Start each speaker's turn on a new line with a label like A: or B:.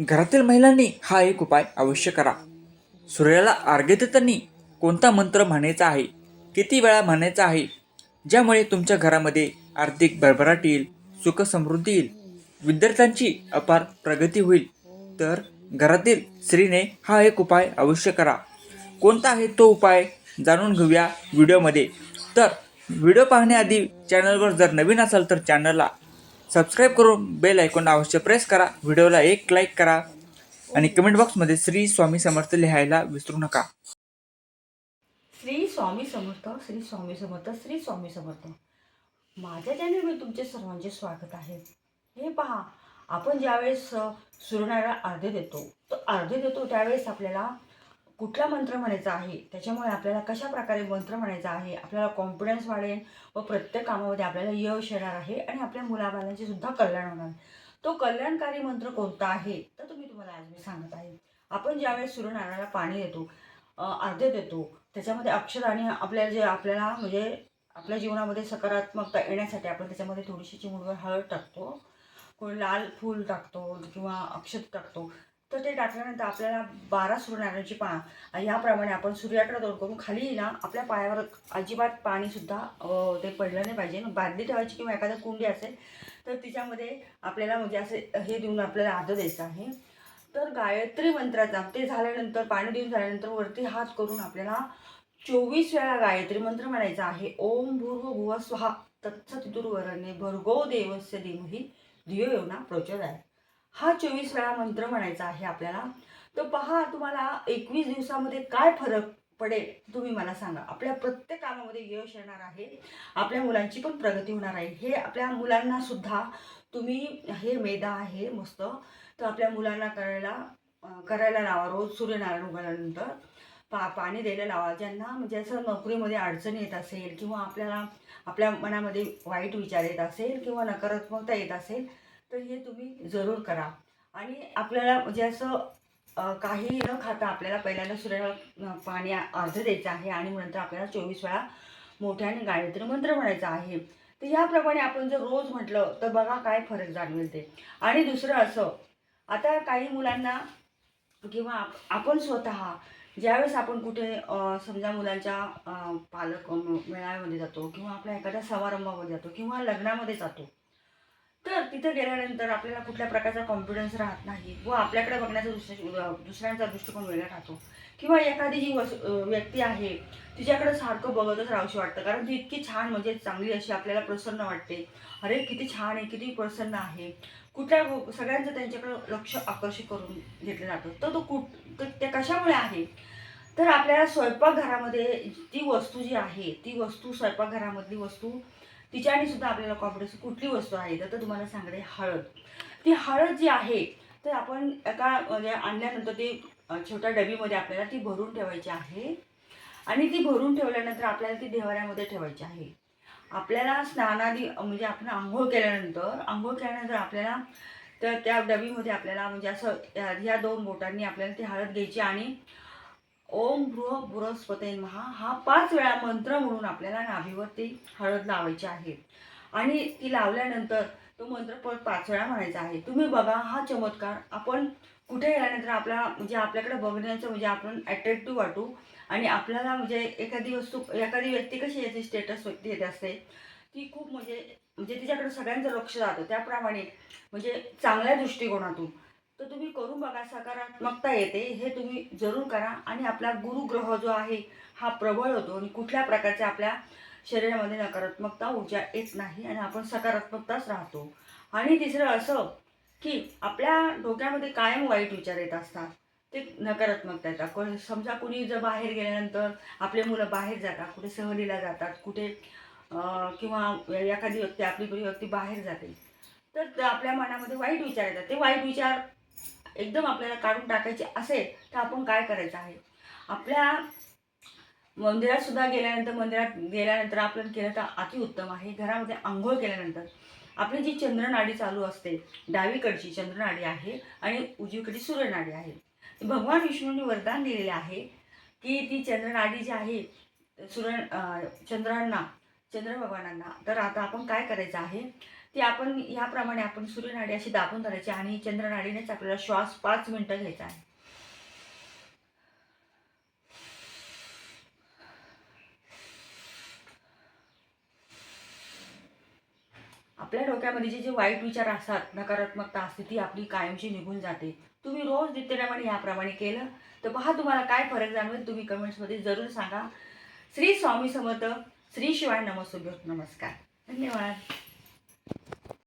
A: घरातील महिलांनी हा एक उपाय अवश्य करा. सूर्याला अर्घ्य देताना कोणता मंत्र म्हणायचा आहे किती वेळा म्हणायचा आहे ज्यामुळे तुमच्या घरामध्ये आर्थिक भरभराट येईल सुख समृद्धी येईल विद्यार्थ्यांची अपार प्रगती होईल. तर घरातील स्त्रीने हा एक उपाय अवश्य करा. कोणता आहे तो उपाय जाणून घेऊया व्हिडिओमध्ये. तर व्हिडिओ पाहण्याआधी चॅनलवर जर नवीन असाल तर चॅनलला सबस्क्राईब करून बेल ऐकून अवश्य प्रेस करा. व्हिडिओला एक लाईक करा. आणि कमेंट बॉक्समध्ये श्री स्वामी समर्थ लिहायला विसरू नका.
B: श्री स्वामी समर्थ श्री स्वामी समर्थ श्री स्वामी समर्थ. माझ्या चॅनलमध्ये तुमचे सर्वांचे स्वागत आहे. हे पहा आपण ज्यावेळेस अ, सूर्यनारायण अर्धे देतो तो अर्धे देतो त्यावेळेस आपल्याला कुठला मंत्र म्हणायचा आहे? त्याच्यामुळे आपल्याला कशा प्रकारे मंत्र म्हणायचा आहे? आपल्याला कॉन्फिडन्स वाढेल व प्रत्येक कामामध्ये आपल्याला यश येणार आहे आणि आपल्या मुलाबालांचे सुद्धा कल्याण होणार. तो कल्याणकारी मंत्र कोणता आहे? तर तुम्ही तुम्हाला आज मी सांगत आहे. आपण ज्यावेळेस सूर्यनारायणाला पाणी देतो अ, अर्धे देतो त्याच्यामध्ये अक्षर आणि आपल्याला जे आपल्याला म्हणजे आपल्या जीवनामध्ये सकारात्मकता येण्यासाठी आपण त्याच्यामध्ये थोडीशी चिमुडवर हळद टाकतो कोणी लाल फूल टाकतो किंवा अक्षत टाकतो. तर ते टाकल्यानंतर आपल्याला बारा सूर्यनारायणाची पानं. याप्रमाणे आपण सूर्याकडे तोड करून खाली ना आपल्या पायावर अजिबात पाणीसुद्धा ते पडलं नाही पाहिजे. बादली ठेवायची किंवा एखादं कुंडी असेल तर तिच्यामध्ये आपल्याला म्हणजे असे हे देऊन आपल्याला आदर द्यायचं आहे. तर गायत्री मंत्राचा ते झाल्यानंतर पाणी देऊन झाल्यानंतर वरती हात करून आपल्याला चोवीस वेळा गायत्री मंत्र म्हणायचा आहे. ओम भूर्व भुव स्वहा. तत्सवितुर्वरणे भर्गो देवस्य धीमहि. धियो योना आहे हा चोवीस वेळा मंत्र म्हणायचा आहे आपल्याला. तर पहा तुम्हाला एकवीस दिवसामध्ये काय फरक पडेल तुम्ही मला सांगा. आपल्या प्रत्येक कामामध्ये यश येणार आहे. आपल्या मुलांची पण प्रगती होणार आहे. हे आपल्या मुलांना सुद्धा तुम्ही हे मेधा आहे मस्त. तर आपल्या मुलांना करायला करायला लावा. रोज सूर्यनारायण उघडल्यानंतर पा पाणी द्यायला लावा. ज्यांना म्हणजे असं नोकरीमध्ये अडचण येत असेल किंवा आपल्याला आपल्या मनामध्ये वाईट विचार येत असेल किंवा नकारात्मकता येत असेल तर हे तुम्ही जरूर करा. आणि आपल्याला म्हणजे असं काही न खाता आपल्याला पहिल्यांदा सूर्याला पाणी अर्ध द्यायचं आहे आणि नंतर आपल्याला चोवीस वेळा मोठ्याने गायत्री मंत्र म्हणायचा आहे. तर याप्रमाणे आपण जर रोज म्हटलं तर बघा काय फरक जाणवेल ते. आणि दुसरं असं आता काही मुलांना किंवा आप- आपण स्वतः ज्यावेळेस आपण कुठे समजा मुलांच्या पालक मेळाव्यामध्ये जातो किंवा आपल्या एखाद्या समारंभामध्ये जातो किंवा लग्नामध्ये जातो तर तिथे गेल्यानंतर आपल्याला कुठल्या प्रकारचा कॉन्फिडन्स राहत नाही व आपल्याकडे बघण्याचा दुसऱ्या दुसऱ्यांचा दृष्टिकोन वेगळा राहतो. किंवा एखादी जी वस व्यक्ती आहे तिच्याकडे सारखं बघतच राहावशी वाटतं कारण ती इतकी छान म्हणजे चांगली अशी आपल्याला प्रसन्न वाटते. अरे किती छान आहे किती प्रसन्न आहे. कुठल्या सगळ्यांचं त्यांच्याकडं लक्ष आकर्षित करून घेतलं जातं. तर तो कुठ तर ते कशामुळे आहे? तर आपल्याला स्वयंपाकघरामध्ये ती वस्तू जी आहे ती वस्तू स्वयंपाकघरामधली वस्तू तिच्याने सुद्धा आपल्याला कॉन्फिडन्स कुठली वस्तू आहे तर तर तुम्हाला सांगते हळद. ती हळद जी आहे तर आपण एका म्हणजे आणल्यानंतर ती छोट्या डबीमध्ये आपल्याला ती भरून ठेवायची आहे. आणि ती भरून ठेवल्यानंतर आपल्याला ती देवाऱ्यामध्ये ठेवायची आहे. आपल्याला स्नानादी म्हणजे आपण आंघोळ केल्यानंतर आंघोळ केल्यानंतर आपल्याला तर त्या डबीमध्ये आपल्याला म्हणजे असं या- ह्या दोन बोटांनी आपल्याला ती हळद घ्यायची आणि ओम बृह बृहस्पती महा हा पाच वेळा मंत्र म्हणून आपल्याला नाभीवर ती हळद लावायची आहे. आणि ती लावल्यानंतर तो मंत्र परत पाच वेळा म्हणायचा आहे. तुम्ही बघा हा चमत्कार आपण कुठे गेल्यानंतर आपला म्हणजे आपल्याकडे बघण्याचं म्हणजे आपण अट्रॅक्टिव्ह वाटू आणि आपल्याला म्हणजे एखादी वस्तू एखादी व्यक्ती कशी याची स्टेटस व्यक्ती येत असते ती खूप म्हणजे म्हणजे तिच्याकडे सगळ्यांचं लक्ष जातं. त्याप्रमाणे म्हणजे चांगल्या दृष्टिकोनातून तर तुम्ही करून बघा सकारात्मकता येते हे तुम्ही जरूर करा. आणि आपला गुरुग्रह जो आहे हा प्रबळ होतो आणि कुठल्या प्रकारच्या आपल्या शरीरामध्ये नकारात्मकता ऊर्जा येत नाही आणि आपण सकारात्मकताच राहतो. आणि तिसरं असं की आपल्या डोक्यामध्ये कायम वाईट विचार येत असतात. ते नकारात्मकता येतात. कोणी समजा कुणी जर बाहेर गेल्यानंतर आपले मुलं बाहेर जातात कुठे सहलीला जातात कुठे किंवा एखादी व्यक्ती आपली व्यक्ती बाहेर जाते. तर आपल्या मनामध्ये वाईट विचार येतात. ते वाईट विचार एकदम आपल्याला काढून टाकायचे असेल तर आपण काय करायचं आहे? आपल्या मंदिरात सुद्धा गेल्यानंतर मंदिरात गेल्यानंतर आपण केलं तर अतिउत्तम आहे. घरामध्ये आंघोळ केल्यानंतर आपली जी चंद्रनाडी चालू असते डावीकडची चंद्रनाडी आहे आणि उजवीकडची सूर्यनाडी आहे. भगवान विष्णूंनी वरदान दिलेले आहे की ती चंद्रनाडी जी आहे सूर्य चंद्रांना चंद्र भगवानांना तर आता आपण काय करायचं आहे? ती आपण ह्याप्रमाणे आपण सूर्यनाडी अशी दाबून धरायची आणि चंद्रनाडीनेच आपल्याला श्वास पाच मिनटं घ्यायचा आहे. आपल्या डोक्यामध्ये जे जे वाईट विचार असतात नकारात्मकता असते ती आपली कायमची निघून जाते. तुम्ही रोज नित्यप्रमाणे याप्रमाणे केलं तर पहा तुम्हाला काय फरक जाणवेल तुम्ही कमेंट्समध्ये जरूर सांगा. श्री स्वामी समर्थ श्री शिवाय नमस्कार नमस्कार. धन्यवाद.